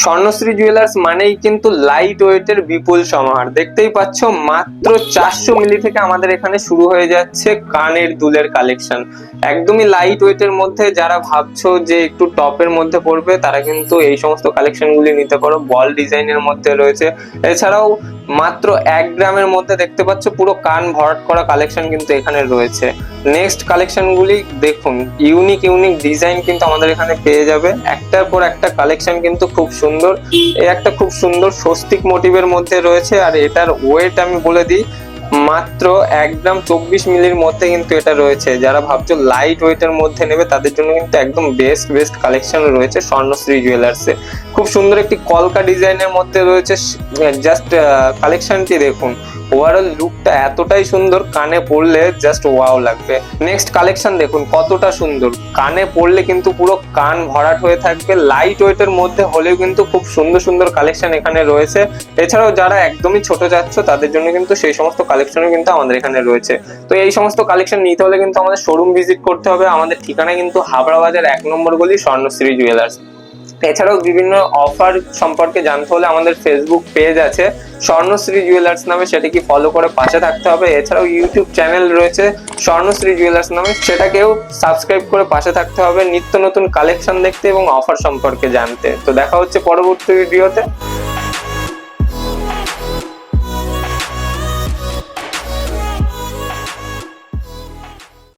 Swarnashri jewellers মানেই কিন্তু light ওয়েটের বিপুল সমাহার। দেখতেই পাচ্ছ, মাত্র চারশো মিলি থেকে আমাদের এখানে শুরু হয়ে যাচ্ছে কানের দুলের কালেকশন একদমই লাইট ওয়েটের মধ্যে যারা ভাবছ যে একটু টপের মধ্যে পড়বে, তারা কিন্তু এই সমস্ত কালেকশনগুলি নিতে পারো। বল ডিজাইনের মধ্যে রয়েছে। এছাড়াও মাত্র এক গ্রামের মধ্যে দেখতে পাচ্ছ, পুরো কান ভরাট করা কালেকশন কিন্তু এখানে রয়েছে। নেক্সট কালেকশনগুলি দেখুন ইউনিক ইউনিক ডিজাইন কিন্তু আমাদের এখানে পেয়ে যাবে। একটার পর একটা কালেকশন কিন্তু খুব সুন্দর। এই একটা খুব সুন্দর স্বস্তিক মোটিভের মধ্যে রয়েছে আর এটার ওয়েট আমি বলে দিই, মাত্র এক গ্রাম চব্বিশ মিলির মধ্যে কিন্তু এটা রয়েছে। যারা ভাবছ লাইট ওয়েটের মধ্যে নেবে, তাদের জন্য কিন্তু একদম বেস্ট বেস্ট কালেকশন রয়েছে স্বর্ণশ্রী জুয়েলার্সে খুব সুন্দর একটি কলকা ডিজাইনের মধ্যে রয়েছে জাস্ট কালেকশনটি দেখুন। ওভারঅল লুকটা এতটাই সুন্দর, কানে পড়লে জাস্ট ওয়াও লাগবে। নেক্সট কালেকশন দেখুন, কতটা সুন্দর। কানে পড়লে কিন্তু পুরো কান ভরাট হয়ে থাকবে। লাইট ওয়েটের মধ্যে হলেও কিন্তু খুব সুন্দর সুন্দর কালেকশন এখানে রয়েছে। এছাড়াও যারা একদমই ছোট যাচ্ছ, তাদের জন্য কিন্তু সেই সমস্ত কালেকশনও কিন্তু আমাদের এখানে রয়েছে। তো এই সমস্ত কালেকশন নিতে হলে কিন্তু আমাদের শোরুম ভিজিট করতে হবে। আমাদের ঠিকানা কিন্তু হাবড়া বাজার এক নম্বর গলি, স্বর্ণশ্রী জুয়েলার্স এছাড়াও বিভিন্ন অফার সম্পর্কে জানতে হলে আমাদের ফেসবুক পেজ আছে। স্বর্ণশ্রী জুয়েলার্স নামে সেটাকে ফলো করে পাশে থাকতে হবে। এছাড়াও ইউটিউব চ্যানেল রয়েছে স্বর্ণশ্রী জুয়েলার্স নামে। সেটাকেও সাবস্ক্রাইব করে পাশে থাকতে হবে। নিত্য নতুন কালেকশন দেখতে এবং অফার সম্পর্কে জানতে। তো দেখা হচ্ছে পরবর্তী ভিডিওতে